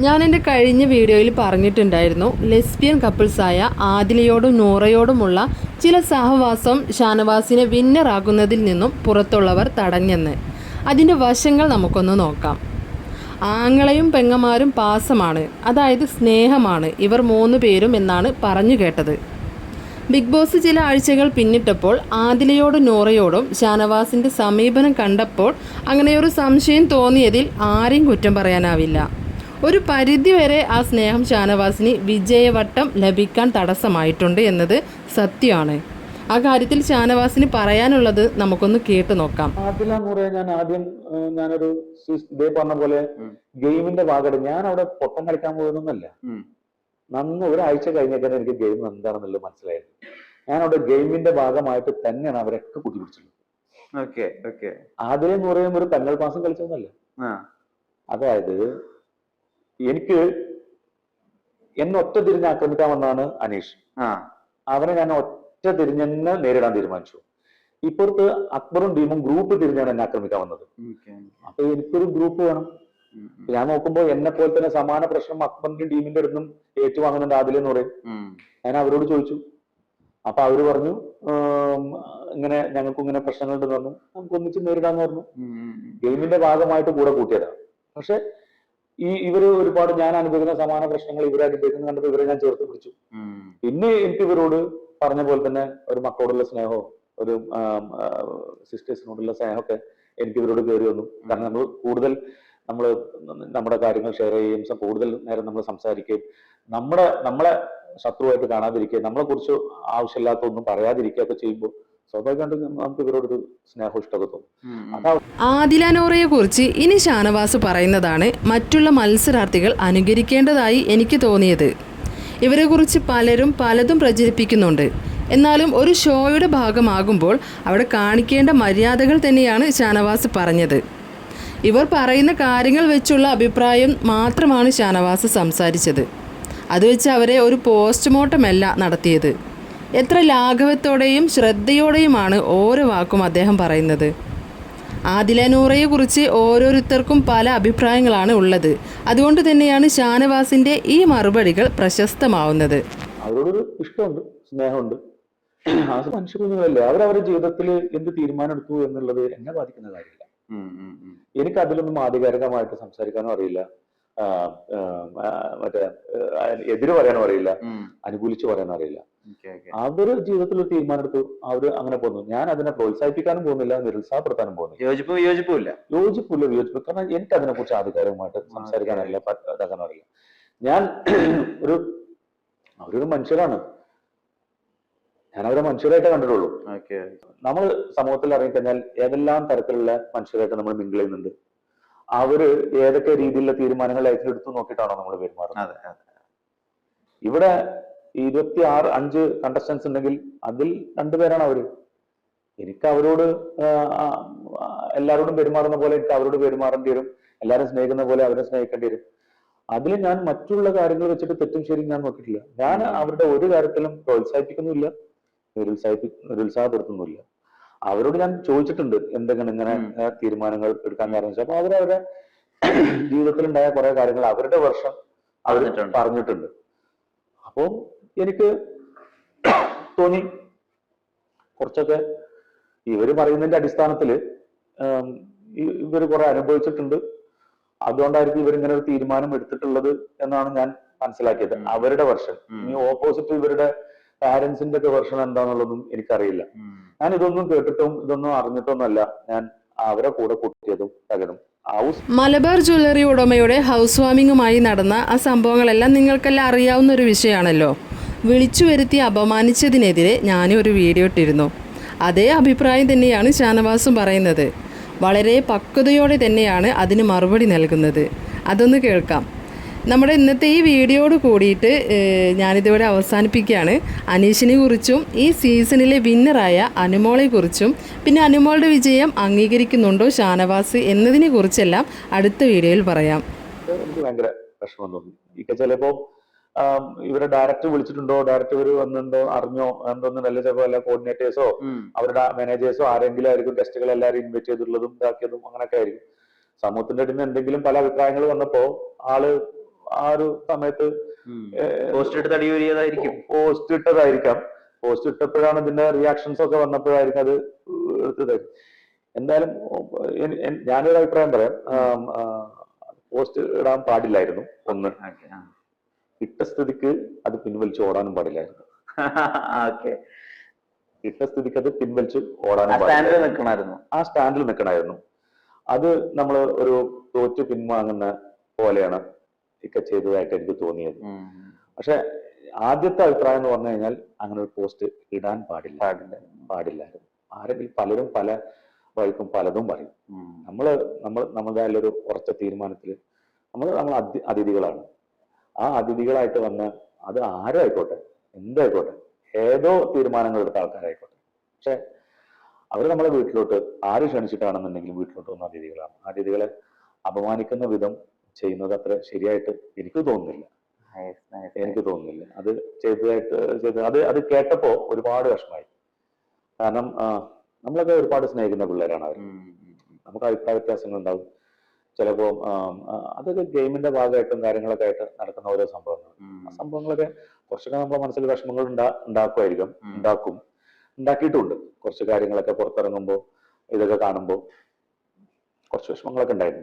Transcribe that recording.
ഞാൻ എന്റെ കഴിഞ്ഞ വീഡിയോയിൽ പറഞ്ഞിട്ടുണ്ടായിരുന്നു ലെസ്ബിയൻ കപ്പിൾസായ ആദിലയോടും നൂറയോടുമുള്ള ചില സഹവാസം ഷാനവാസിനെ വിന്നറാകുന്നതിൽ നിന്നും പുറത്തുള്ളവർ തടഞ്ഞെന്ന്. അതിന്റെ വശങ്ങൾ നമുക്കൊന്ന് നോക്കാം. ആങ്ങളെയും പെങ്ങന്മാരും പാസമാണ് അതായത് സ്നേഹമാണ്. ഇവർ മൂന്ന് പേരും എന്നാണ് പറഞ്ഞു കേട്ടത്. ബിഗ് ബോസ് ചില ആഴ്ചകൾ പിന്നിട്ടപ്പോൾ ആദിലയോടും നൂറയോടും ഷാനവാസിന്റെ സമീപനം കണ്ടപ്പോൾ അങ്ങനെയൊരു സംശയം തോന്നിയതിൽ ആരെയും കുറ്റം പറയാനാവില്ല. ഒരു പരിധിവരെ ആ സ്നേഹം ഷാനവാസിന് വിജയവട്ടം ലഭിക്കാൻ തടസ്സമായിട്ടുണ്ട് എന്നത് സത്യമാണ്. ആ കാര്യത്തിൽ ഷാനവാസിന് പറയാനുള്ളത് നമുക്കൊന്ന് കേട്ടു നോക്കാം. ഞാൻ ആദ്യം ഞാനൊരു ഇതേ പറഞ്ഞ പോലെ ഗെയിമിന്റെ ഭാഗമായിട്ട് ഞാൻ അവിടെ പൊട്ടം കളിക്കാൻ പോകുന്നല്ല നന്ന് ഒരാഴ്ച കഴിഞ്ഞേക്കാൻ എനിക്ക് ഗെയിം എന്താണെന്നുള്ളത് മനസ്സിലായത്. ഞാൻ അവിടെ ഗെയിമിന്റെ ഭാഗമായിട്ട് തന്നെയാണ് അവരൊക്കെ കൂട്ടിപ്പിടിച്ചത്. ആദ്യം എന്ന് പറയുമ്പോൾ ഒരു പെങ്ങൽ പാസം കളിച്ചതല്ലേ അതായത് എനിക്ക് എന്നെ ഒറ്റ തിരിഞ്ഞ് ആക്രമിക്കാൻ വന്നാണ് അനീഷ് അവനെ ഞാൻ ഒറ്റ തിരിഞ്ഞെന്ന് നേരിടാൻ തീരുമാനിച്ചു. ഇപ്പുറത്ത് അക്ബറും ടീമും ഗ്രൂപ്പ് തിരിഞ്ഞാണ് എന്നെ ആക്രമിക്കാൻ വന്നത് അപ്പൊ എനിക്കൊരു ഗ്രൂപ്പ് വേണം. ഞാൻ നോക്കുമ്പോൾ എന്നെ പോലെ തന്നെ സമാന പ്രശ്നം അക്ബറിന്റെ ടീമിന്റെ അടുത്തും ഏറ്റുവാങ്ങുന്നുണ്ട് ആദ്യം എന്ന് പറയും. ഞാൻ അവരോട് ചോദിച്ചു. അപ്പൊ അവർ പറഞ്ഞു ഇങ്ങനെ ഞങ്ങൾക്ക് ഇങ്ങനെ പ്രശ്നങ്ങളുണ്ടെന്ന് പറഞ്ഞു. നമുക്ക് ഒന്നിച്ച് നേരിടാന്ന് പറഞ്ഞു. ഗെയിമിന്റെ ഭാഗമായിട്ട് കൂടെ കൂട്ടിയതാണ് പക്ഷെ ഈ ഇവർ ഒരുപാട് ഞാൻ അനുഭവിക്കുന്ന സമാന പ്രശ്നങ്ങൾ ഇവരെ അനുഭവിക്കുന്ന കണ്ടപ്പോൾ ഇവരെ ഞാൻ ചേർത്ത് പിടിച്ചു. പിന്നെ എനിക്ക് ഇവരോട് പറഞ്ഞ പോലെ തന്നെ ഒരു മക്കളോടുള്ള സ്നേഹവും ഒരു സിസ്റ്റേഴ്സിനോടുള്ള സ്നേഹമൊക്കെ എനിക്ക് ഇവരോട് കയറി വന്നു. കാരണം നമ്മൾ കൂടുതൽ നമ്മൾ നമ്മുടെ കാര്യങ്ങൾ ഷെയർ ചെയ്യുകയും കൂടുതൽ നേരം നമ്മൾ സംസാരിക്കുകയും നമ്മുടെ നമ്മളെ ശത്രുവായിട്ട് കാണാതിരിക്കുകയും നമ്മളെ കുറിച്ച് ആവശ്യമില്ലാത്ത ഒന്നും പറയാതിരിക്കുക ഒക്കെ ചെയ്യുമ്പോൾ സ്വാഭാവികമായിട്ടും നമുക്ക് ഇവരോടൊരു സ്നേഹം ഇഷ്ടമൊക്കെ തോന്നും. ആദില നോറയെ കുറിച്ച് ഇനി ഷാനവാസ് പറയുന്നതാണ് മറ്റുള്ള മത്സരാർത്ഥികൾ അനുകരിക്കേണ്ടതായി എനിക്ക് തോന്നിയത്. ഇവരെക്കുറിച്ച് പലരും പലതും പ്രചരിപ്പിക്കുന്നുണ്ട്. എന്നാലും ഒരു ഷോയുടെ ഭാഗമാകുമ്പോൾ അവിടെ കാണിക്കേണ്ട മര്യാദകൾ തന്നെയാണ് ഷാനവാസ് പറഞ്ഞത്. ഇവർ പറയുന്ന കാര്യങ്ങൾ വെച്ചുള്ള അഭിപ്രായം മാത്രമാണ് ഷാനവാസ് സംസാരിച്ചത്. അത് വെച്ച് അവരെ ഒരു പോസ്റ്റ്മോർട്ടമല്ല നടത്തിയത്. എത്ര ലാഘവത്തോടെയും ശ്രദ്ധയോടെയുമാണ് ഓരോ വാക്കും അദ്ദേഹം പറയുന്നത്. ആദില നൂറയെ കുറിച്ച് ഓരോരുത്തർക്കും പല അഭിപ്രായങ്ങളാണ് ഉള്ളത്. അതുകൊണ്ട് തന്നെയാണ് ഷാനവാസിന്റെ ഈ മറുപടികൾ പ്രശസ്തമാവുന്നത്. അവരോടൊരു ഇഷ്ടമുണ്ട് സ്നേഹമുണ്ട്. അത് അവർ അവരവരുടെ ജീവിതത്തിൽ എന്ത് തീരുമാനം എടുത്തു എന്നുള്ളത് എന്നെ ബാധിക്കുന്ന കാര്യമില്ല. എനിക്ക് അതിലൊന്നും ആധികാരികമായിട്ട് സംസാരിക്കാനും അറിയില്ല. ആ, ആ, ആ, മറ്റേ എതിര് പറയാനും അറിയില്ല. അനുകൂലിച്ച് പറയാനും അറിയില്ല. അവർ ജീവിതത്തിൽ ഒരു തീരുമാനം എടുത്തു അവർ അങ്ങനെ പോകുന്നു. ഞാൻ അതിനെ പ്രോത്സാഹിപ്പിക്കാനും പോകുന്നില്ല നിരുത്സാഹപ്പെടുത്താനും പോകുന്നില്ല. യോജിപ്പും യോജിപ്പില്ല യോജിപ്പില്ല യോജിപ്പ് കാരണം എനിക്ക് അതിനെ കുറിച്ച് ആധികാരികമായിട്ട് സംസാരിക്കാനറിയില്ല ഇതാക്കാൻ അറിയില്ല. ഞാൻ ഒരു അവരൊരു മനുഷ്യരാണ്. ഞാൻ അവരെ മനുഷ്യരായിട്ട് കണ്ടിട്ടുള്ളൂ. നമ്മൾ സമൂഹത്തിൽ ഇറങ്ങിക്കഴിഞ്ഞാൽ ഏതെല്ലാം തരത്തിലുള്ള മനുഷ്യരായിട്ട് നമ്മൾ മിങ്കിൾ ചെയ്യുന്നുണ്ട്? അവർ ഏതൊക്കെ രീതിയിലുള്ള തീരുമാനങ്ങൾ ഏറ്റെടുത്തു നോക്കിയിട്ടാണോ നമ്മൾ പെരുമാറുന്നത്? ഇവിടെ ഇരുപത്തി ആറ് അഞ്ച് കണ്ടസ്റ്റൻസ് ഉണ്ടെങ്കിൽ അതിൽ രണ്ടുപേരാണ് അവർ. എനിക്ക് അവരോട് എല്ലാവരോടും പെരുമാറുന്ന പോലെ എനിക്ക് അവരോട് പെരുമാറേണ്ടി വരും. എല്ലാവരും സ്നേഹിക്കുന്ന പോലെ അവരെ സ്നേഹിക്കേണ്ടി വരും. അതിൽ ഞാൻ മറ്റുള്ള കാര്യങ്ങൾ വെച്ചിട്ട് തെറ്റും ശരിയും ഞാൻ നോക്കിയിട്ടില്ല. ഞാൻ അവരുടെ ഒരു കാര്യത്തിലും പ്രോത്സാഹിപ്പിക്കുന്നില്ല നിരുത്സാഹിപ്പി നിരുത്സാഹപ്പെടുത്തുന്നില്ല അവരോട് ഞാൻ ചോദിച്ചിട്ടുണ്ട് എന്തെങ്കിലും ഇങ്ങനെ തീരുമാനങ്ങൾ എടുക്കാൻ കാരണം. വെച്ചാൽ അപ്പൊ അവരവരെ ജീവിതത്തിലുണ്ടായ കുറെ കാര്യങ്ങൾ അവരുടെ വർഷം അവർ പറഞ്ഞിട്ടുണ്ട്. അപ്പൊ എനിക്ക് തോന്നി കുറച്ചൊക്കെ ഇവർ പറയുന്നതിന്റെ അടിസ്ഥാനത്തിൽ ഇവർ കുറെ അനുഭവിച്ചിട്ടുണ്ട്. അതുകൊണ്ടായിരിക്കും ഇവരിങ്ങനെ ഇങ്ങനെ ഒരു തീരുമാനം എടുത്തിട്ടുള്ളത് എന്നാണ് ഞാൻ മനസ്സിലാക്കിയത്. അവരുടെ വർഷം. ഇനി ഓപ്പോസിറ്റ് ഇവരുടെ പാരന്റ്സിന്റെ ഒക്കെ വെർഷൻ എന്താന്നുള്ളതും എനിക്കറിയില്ല. ഞാൻ ഇതൊന്നും കേട്ടിട്ടും ഇതൊന്നും അറിഞ്ഞിട്ടൊന്നുമല്ല. ഞാൻ അവരെ കൂടെ കൂട്ടിയതും തകരും. ഹൗസ് മലബാർ ജ്വല്ലറി ഉടമയുടെ ഹൗസ് വാമിങ്ങുമായി നടന്ന ആ സംഭവങ്ങളെല്ലാം നിങ്ങൾക്കെല്ലാം അറിയാവുന്ന ഒരു വിഷയമാണല്ലോ. വിളിച്ചു വരുത്തി അപമാനിച്ചതിനെതിരെ ഞാനും ഒരു വീഡിയോ ഇട്ടിരുന്നു. അതേ അഭിപ്രായം തന്നെയാണ് ഷാനവാസും പറയുന്നത്. വളരെ പക്വതയോടെ തന്നെയാണ് അതിന് മറുപടി നൽകുന്നത്. അതൊന്ന് കേൾക്കാം. നമ്മുടെ ഇന്നത്തെ ഈ വീഡിയോയോട് കൂടിയിട്ട് ഞാനിതുവരെ അവസാനിപ്പിക്കുകയാണ്. അനീഷിനെ കുറിച്ചും ഈ സീസണിലെ വിന്നറായ അനുമോളെ കുറിച്ചും പിന്നെ അനുമോളുടെ വിജയം അംഗീകരിക്കുന്നുണ്ടോ ഷാനവാസ് എന്നതിനെ കുറിച്ചെല്ലാം അടുത്ത വീഡിയോയിൽ പറയാം. എനിക്ക് ഭയങ്കര വിഷമം തോന്നി. ഇക്ക ചിലപ്പോ ഇവരെ ഡയറക്ടർ വിളിച്ചിട്ടുണ്ടോ ഡയറക്ടർ ഇവർ വന്നിട്ടുണ്ടോ അറിഞ്ഞോ എന്തോന്നും വല്ല ചിലപ്പോ വല്ല കോർഡിനേറ്റേഴ്സോ അവരുടെ മാനേജേഴ്സോ ആരെങ്കിലും ആയിരിക്കും ടെസ്റ്റുകൾ എല്ലാവരും ഇൻവൈറ്റ് ചെയ്തിട്ടുള്ളതും ഇതാക്കിയതും അങ്ങനെയൊക്കെ ആയിരിക്കും. സമൂഹത്തിന്റെ അടുത്ത് എന്തെങ്കിലും പല അഭിപ്രായങ്ങൾ വന്നപ്പോ ആൾ ആ ഒരു സമയത്ത് പോസ്റ്റ് ഇട്ട് തടി കൂടിയതായിരിക്കും പോസ്റ്റ് ഇട്ടതായിരിക്കാം പോസ്റ്റ് ഇട്ടപ്പോഴാണ് ഇതിന്റെ റിയാക്ഷൻസ് ഒക്കെ വന്നപ്പോഴായിരിക്കും അത് എടുത്തത്. എന്തായാലും ഞാനൊരു അഭിപ്രായം പറയാം. പോസ്റ്റ് ഇടാൻ പാടില്ലായിരുന്നു ഒന്ന്. ഇട്ട സ്ഥിതിക്ക് അത് പിൻവലിച്ച് ഓടാനും പാടില്ലായിരുന്നു ഇട്ട സ്ഥിതിക്ക് അത് പിൻവലിച്ച് ഓടാനും സ്റ്റാൻഡിൽ നിൽക്കണമായിരുന്നു. ആ സ്റ്റാൻഡിൽ നിൽക്കണമായിരുന്നു. അത് നമ്മൾ ഒരു തോറ്റ് പിൻവാങ്ങുന്ന പോലെയാണ് ഇക്ക ചെയ്തതായിട്ട് എനിക്ക് തോന്നിയത്. പക്ഷെ ആദ്യത്തെ അഭിപ്രായം എന്ന് പറഞ്ഞു കഴിഞ്ഞാൽ അങ്ങനെ ഒരു പോസ്റ്റ് ഇടാൻ പാടില്ല. പാടില്ല. പാടില്ലായിരുന്നു. ആരെങ്കിലും പലരും പല വഴിക്കും പലതും പറയും. നമ്മൾ നമ്മൾ നമ്മുടെ ഒരു ഉറച്ച തീരുമാനത്തിൽ നമ്മൾ നമ്മൾ അതിഥികളാണ്. ആ അതിഥികളായിട്ട് വന്ന് അത് ആരായിക്കോട്ടെ? എന്തായിക്കോട്ടെ? ഏതോ തീരുമാനങ്ങൾ എടുത്ത ആൾക്കാരായിക്കോട്ടെ. പക്ഷെ അവർ നമ്മളെ വീട്ടിലോട്ട് ആര് ക്ഷണിച്ചിട്ടാണെന്നുണ്ടെങ്കിലും വീട്ടിലോട്ട് വന്ന അതിഥികളാണ്. അതിഥികളെ അപമാനിക്കുന്ന വിധം ചെയ്യുന്നത് അത്ര ശരിയായിട്ട് എനിക്ക് തോന്നുന്നില്ല. എനിക്ക് തോന്നുന്നില്ല. അത് ചെയ്തതായിട്ട് ചെയ്ത് അത് അത് കേട്ടപ്പോ ഒരുപാട് വിഷമായി കാരണം നമ്മളൊക്കെ ഒരുപാട് സ്നേഹിക്കുന്ന പിള്ളേരാണ് അവർ നമുക്ക് അഭിപ്രായ വ്യത്യാസങ്ങൾ ഉണ്ടാവും ചിലപ്പോ അതൊക്കെ ഗെയിമിന്റെ ഭാഗമായിട്ടും കാര്യങ്ങളൊക്കെ ആയിട്ട് നടക്കുന്ന ഓരോ സംഭവങ്ങൾ ആ സംഭവങ്ങളൊക്കെ കുറച്ചൊക്കെ നമ്മുടെ മനസ്സിൽ വിഷമങ്ങൾ ഉണ്ടാ ഉണ്ടാക്കുമായിരിക്കും. ഉണ്ടാക്കും. ഉണ്ടാക്കിയിട്ടുണ്ട്. കുറച്ച് കാര്യങ്ങളൊക്കെ പുറത്തിറങ്ങുമ്പോൾ ഇതൊക്കെ കാണുമ്പോൾ കുറച്ച് വിഷമങ്ങളൊക്കെ ഉണ്ടായിരുന്നു